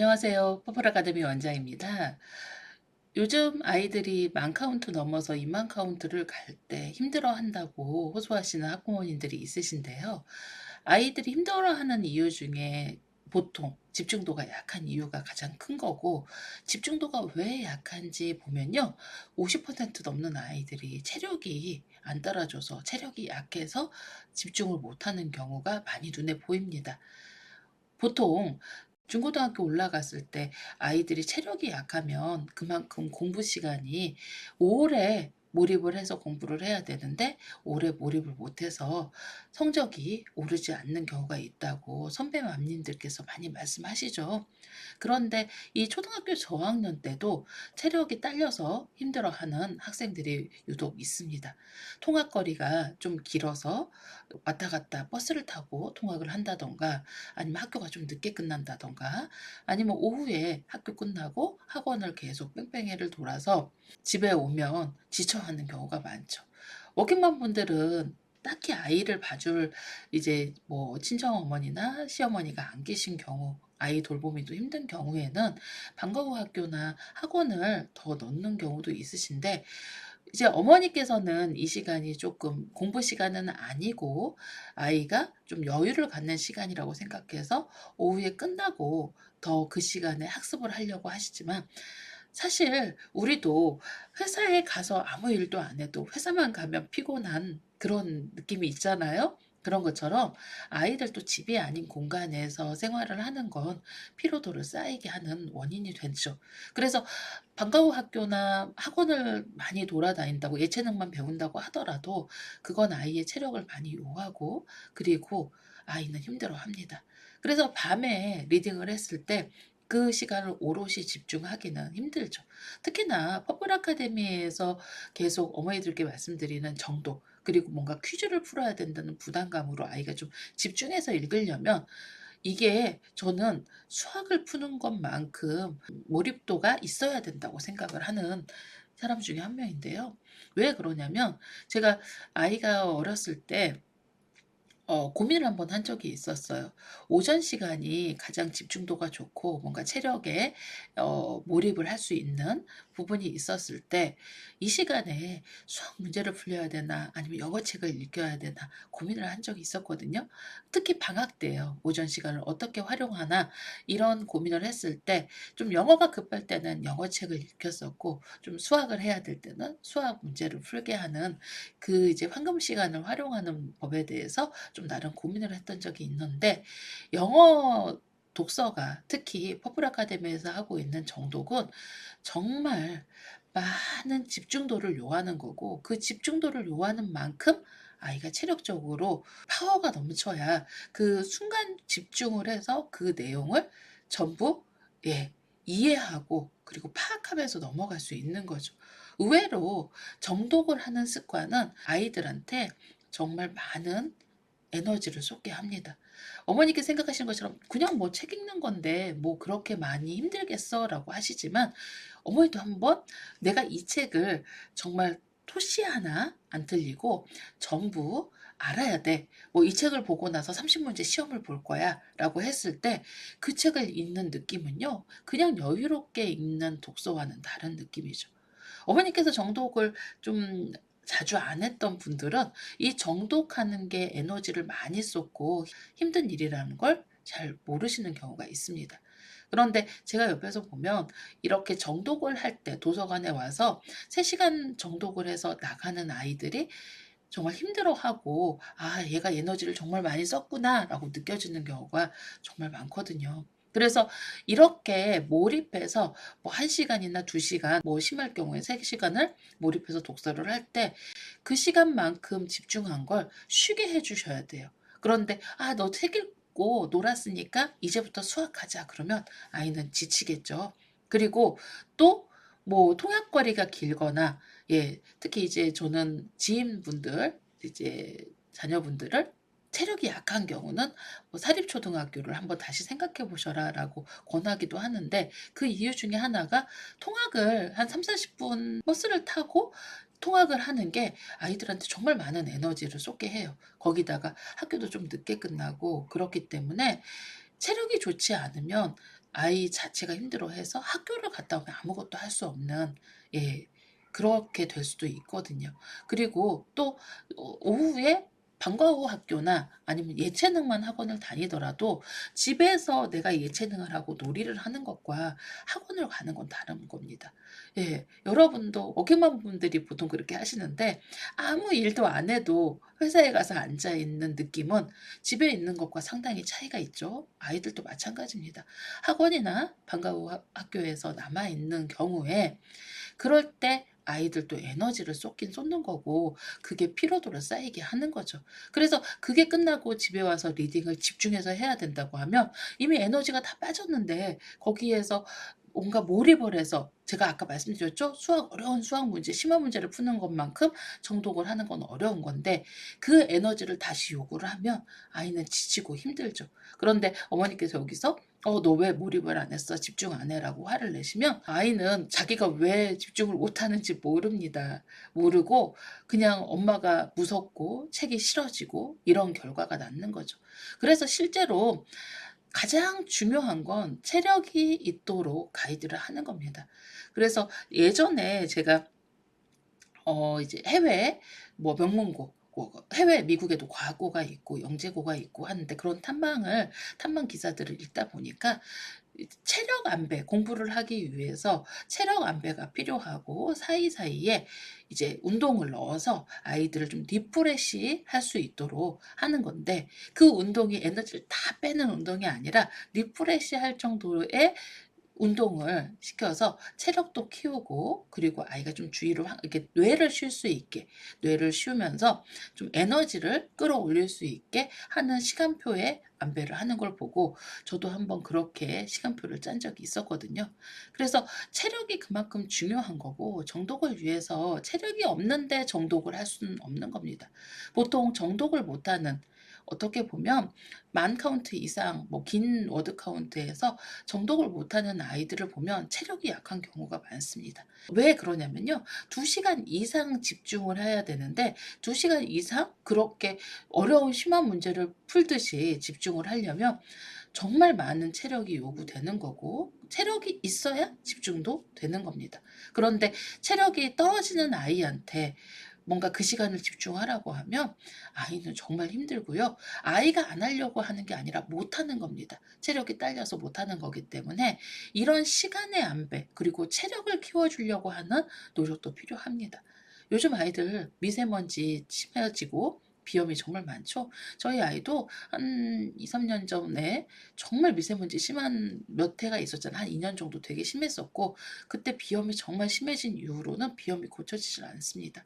안녕하세요. 퍼플 아카데미 원장입니다. 요즘 아이들이 만 카운트 넘어서 2만 카운트를 갈 때 힘들어 한다고 호소하시는 학부모님들이 있으신데요. 아이들이 힘들어 하는 이유 중에 보통 집중도가 약한 이유가 가장 큰 거고 집중도가 왜 약한지 보면요. 50% 넘는 아이들이 체력이 안 따라줘서 체력이 약해서 집중을 못하는 경우가 많이 눈에 보입니다. 보통 중고등학교 올라갔을 때 아이들이 체력이 약하면 그만큼 공부 시간이 오래 몰입을 해서 공부를 해야 되는데 오래 몰입을 못해서 성적이 오르지 않는 경우가 있다고 선배 맘님들께서 많이 말씀하시죠. 그런데 이 초등학교 저학년 때도 체력이 딸려서 힘들어하는 학생들이 유독 있습니다. 통학거리가 좀 길어서 왔다 갔다 버스를 타고 통학을 한다던가 아니면 학교가 좀 늦게 끝난다던가 아니면 오후에 학교 끝나고 학원을 계속 뺑뺑이를 돌아서 집에 오면 지쳐 하는 경우가 많죠. 워킹맘 분들은 딱히 아이를 봐줄 이제 뭐 친정 어머니나 시어머니가 안 계신 경우 아이 돌보기도 힘든 경우에는 방과 후 학교나 학원을 더 넣는 경우도 있으신데 이제 어머니께서는 이 시간이 조금 공부 시간은 아니고 아이가 좀 여유를 갖는 시간이라고 생각해서 오후에 끝나고 더 그 시간에 학습을 하려고 하시지만 사실 우리도 회사에 가서 아무 일도 안 해도 회사만 가면 피곤한 그런 느낌이 있잖아요. 그런 것처럼 아이들도 집이 아닌 공간에서 생활을 하는 건 피로도를 쌓이게 하는 원인이 되죠. 그래서 방과 후 학교나 학원을 많이 돌아다닌다고 예체능만 배운다고 하더라도 그건 아이의 체력을 많이 요하고 그리고 아이는 힘들어 합니다. 그래서 밤에 리딩을 했을 때 그 시간을 오롯이 집중하기는 힘들죠. 특히나 퍼플 아카데미에서 계속 어머니들께 말씀드리는 정도 그리고 뭔가 퀴즈를 풀어야 된다는 부담감으로 아이가 좀 집중해서 읽으려면 이게 저는 수학을 푸는 것만큼 몰입도가 있어야 된다고 생각을 하는 사람 중에 한 명인데요. 왜 그러냐면 제가 아이가 어렸을 때 어, 고민을 한번 한 적이 있었어요. 오전 시간이 가장 집중도가 좋고 뭔가 체력에 어, 몰입을 할 수 있는 부분이 있었을 때 이 시간에 수학 문제를 풀려야 되나 아니면 영어책을 읽어야 되나 고민을 한 적이 있었거든요. 특히 방학 때요. 오전 시간을 어떻게 활용하나 이런 고민을 했을 때 좀 영어가 급할 때는 영어책을 읽혔었고 좀 수학을 해야 될 때는 수학 문제를 풀게 하는 그 이제 황금 시간을 활용하는 법에 대해서 좀 나름 고민을 했던 적이 있는데 영어 독서가 특히 퍼플 아카데미에서 하고 있는 정독은 정말 많은 집중도를 요하는 거고 그 집중도를 요하는 만큼 아이가 체력적으로 파워가 넘쳐야 그 순간 집중을 해서 그 내용을 전부 예, 이해하고 그리고 파악하면서 넘어갈 수 있는 거죠. 의외로 정독을 하는 습관은 아이들한테 정말 많은 에너지를 쏟게 합니다. 어머니께 생각하시는 것처럼 그냥 뭐 책 읽는 건데 뭐 그렇게 많이 힘들겠어 라고 하시지만 어머니도 한번 내가 이 책을 정말 토시 하나 안 틀리고 전부 알아야 돼. 뭐 이 책을 보고 나서 30문제 시험을 볼 거야. 라고 했을 때 그 책을 읽는 느낌은요. 그냥 여유롭게 읽는 독서와는 다른 느낌이죠. 어머니께서 정독을 좀 자주 안 했던 분들은 이 정독하는 게 에너지를 많이 쏟고 힘든 일이라는 걸 잘 모르시는 경우가 있습니다. 그런데 제가 옆에서 보면 이렇게 정독을 할 때 도서관에 와서 3시간 정독을 해서 나가는 아이들이 정말 힘들어하고 아 얘가 에너지를 정말 많이 썼구나 라고 느껴지는 경우가 정말 많거든요. 그래서 이렇게 몰입해서 뭐 1시간이나 2시간 뭐 심할 경우에 3시간을 몰입해서 독서를 할 때 그 시간만큼 집중한 걸 쉬게 해 주셔야 돼요. 그런데 아 너 책 읽고 놀았으니까 이제부터 수학하자 그러면 아이는 지치겠죠. 그리고 또 뭐 통학거리가 길거나 예 특히 이제 저는 지인분들 이제 자녀분들을 체력이 약한 경우는 뭐 사립초등학교를 한번 다시 생각해 보셔라 라고 권하기도 하는데 그 이유 중에 하나가 통학을 한 3-40분 버스를 타고 통학을 하는 게 아이들한테 정말 많은 에너지를 쏟게 해요. 거기다가 학교도 좀 늦게 끝나고 그렇기 때문에 체력이 좋지 않으면 아이 자체가 힘들어해서 학교를 갔다 오면 아무것도 할 수 없는 예 그렇게 될 수도 있거든요. 그리고 또어 오후에 방과 후 학교나 아니면 예체능만 학원을 다니더라도 집에서 내가 예체능을 하고 놀이를 하는 것과 학원을 가는 건 다른 겁니다. 예. 여러분도 워킹맘 분들이 보통 그렇게 하시는데 아무 일도 안 해도 회사에 가서 앉아 있는 느낌은 집에 있는 것과 상당히 차이가 있죠. 아이들도 마찬가지입니다. 학원이나 방과 후학 학교에서 남아 있는 경우에 그럴 때 아이들도 에너지를 쏟긴 쏟는 거고 그게 피로도를 쌓이게 하는 거죠. 그래서 그게 끝나고 집에 와서 리딩을 집중해서 해야 된다고 하면 이미 에너지가 다 빠졌는데 거기에서 뭔가 몰입을 해서 제가 아까 말씀드렸죠? 수학 어려운 수학 문제, 심화 문제를 푸는 것만큼 정독을 하는 건 어려운 건데 그 에너지를 다시 요구를 하면 아이는 지치고 힘들죠. 그런데 어머니께서 여기서 "어 너 왜 몰입을 안 했어? 집중 안 해."라고 화를 내시면 아이는 자기가 왜 집중을 못 하는지 모릅니다. 모르고 그냥 엄마가 무섭고 책이 싫어지고 이런 결과가 낳는 거죠. 그래서 실제로 가장 중요한 건 체력이 있도록 가이드를 하는 겁니다. 그래서 예전에 제가 어 이제 해외 뭐 명문고 뭐 해외 미국에도 과고가 있고 영재고가 있고 하는데 그런 탐방을 탐방 기사들을 읽다 보니까 이 체력 안배 공부를 하기 위해서 체력 안배가 필요하고 사이사이에 이제 운동을 넣어서 아이들을 좀 리프레시 할 수 있도록 하는 건데 그 운동이 에너지를 다 빼는 운동이 아니라 리프레시 할 정도의 운동을 시켜서 체력도 키우고 그리고 아이가 좀 주의를 확 이렇게 뇌를 쉴 수 있게 뇌를 쉬우면서 좀 에너지를 끌어올릴 수 있게 하는 시간표에 안배를 하는 걸 보고 저도 한번 그렇게 시간표를 짠 적이 있었거든요. 그래서 체력이 그만큼 중요한 거고 정독을 위해서 체력이 없는데 정독을 할 수는 없는 겁니다. 보통 정독을 못하는 어떻게 보면 만 카운트 이상 뭐 긴 워드 카운트에서 정독을 못하는 아이들을 보면 체력이 약한 경우가 많습니다. 왜 그러냐면요. 2 시간 이상 집중을 해야 되는데 2 시간 이상 그렇게 어려운 심한 문제를 풀듯이 집중을 하려면 정말 많은 체력이 요구되는 거고 체력이 있어야 집중도 되는 겁니다. 그런데 체력이 떨어지는 아이한테 뭔가 그 시간을 집중하라고 하면 아이는 정말 힘들고요. 아이가 안 하려고 하는 게 아니라 못하는 겁니다. 체력이 딸려서 못하는 거기 때문에 이런 시간의 안배 그리고 체력을 키워주려고 하는 노력도 필요합니다. 요즘 아이들 미세먼지 심해지고 비염이 정말 많죠. 저희 아이도 한 2-3년 전에 정말 미세먼지 심한 몇 해가 있었잖아요. 한 2년 정도 되게 심했었고 그때 비염이 정말 심해진 이후로는 비염이 고쳐지질 않습니다.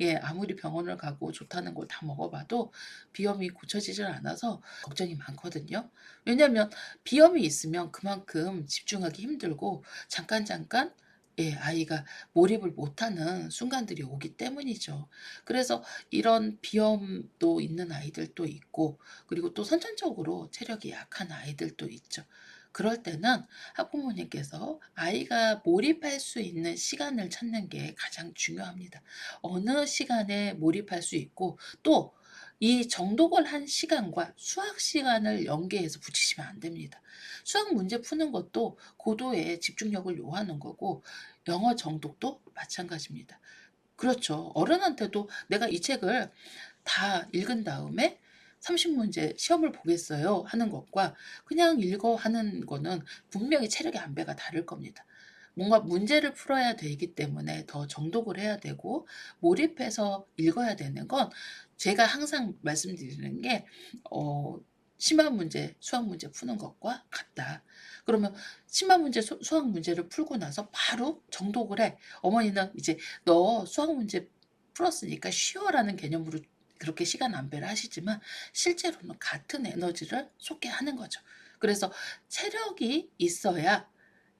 예 아무리 병원을 가고 좋다는 걸 다 먹어 봐도 비염이 고쳐지질 않아서 걱정이 많거든요. 왜냐하면 비염이 있으면 그만큼 집중하기 힘들고 잠깐 잠깐 예 아이가 몰입을 못하는 순간들이 오기 때문이죠. 그래서 이런 비염도 있는 아이들도 있고 그리고 또 선천적으로 체력이 약한 아이들도 있죠. 그럴 때는 학부모님께서 아이가 몰입할 수 있는 시간을 찾는 게 가장 중요합니다. 어느 시간에 몰입할 수 있고 또 이 정독을 한 시간과 수학 시간을 연계해서 붙이시면 안 됩니다. 수학 문제 푸는 것도 고도의 집중력을 요하는 거고 영어 정독도 마찬가지입니다. 그렇죠. 어른한테도 내가 이 책을 다 읽은 다음에 30 문제 시험을 보겠어요 하는 것과 그냥 읽어 하는 거는 분명히 체력의 안배가 다를 겁니다. 뭔가 문제를 풀어야 되기 때문에 더 정독을 해야 되고 몰입해서 읽어야 되는 건 제가 항상 말씀드리는 게 어 심한 문제, 수학 문제 푸는 것과 같다. 그러면 심한 문제, 수 수학 문제를 풀고 나서 바로 정독을 해. 어머니는 이제 "너 수학 문제 풀었으니까 쉬어."라는 개념으로 그렇게 시간 안배를 하시지만 실제로는 같은 에너지를 쏟게 하는 거죠. 그래서 체력이 있어야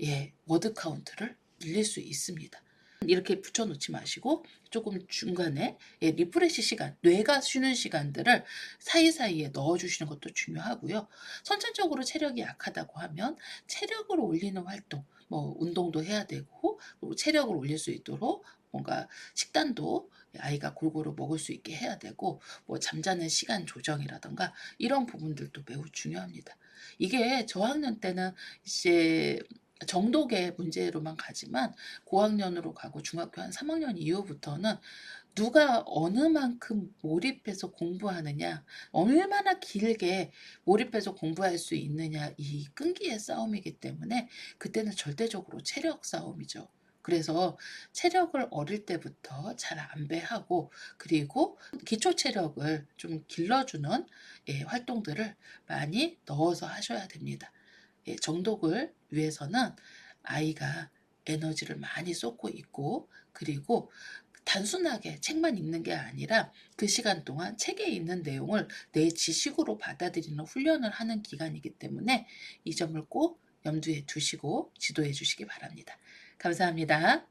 예 워드 카운트를 늘릴 수 있습니다. 이렇게 붙여 놓지 마시고 조금 중간에 예 리프레시 시간, 뇌가 쉬는 시간들을 사이사이에 넣어 주시는 것도 중요하고요. 선천적으로 체력이 약하다고 하면 체력을 올리는 활동 뭐 운동도 해야 되고 체력을 올릴 수 있도록 뭔가 식단도 아이가 골고루 먹을 수 있게 해야 되고 뭐 잠자는 시간 조정이라든가 이런 부분들도 매우 중요합니다. 이게 저학년 때는 이제 정독의 문제로만 가지만 고학년으로 가고 중학교 한 3학년 이후부터는 누가 어느 만큼 몰입해서 공부하느냐, 얼마나 길게 몰입해서 공부할 수 있느냐 이 끈기의 싸움이기 때문에 그때는 절대적으로 체력 싸움이죠. 그래서 체력을 어릴 때부터 잘 안배하고 그리고 기초 체력을 좀 길러주는 예, 활동들을 많이 넣어서 하셔야 됩니다. 예, 정독을 위해서는 아이가 에너지를 많이 쏟고 있고 그리고 단순하게 책만 읽는 게 아니라 그 시간 동안 책에 있는 내용을 내 지식으로 받아들이는 훈련을 하는 기간이기 때문에 이 점을 꼭 염두에 두시고 지도해 주시기 바랍니다. 감사합니다.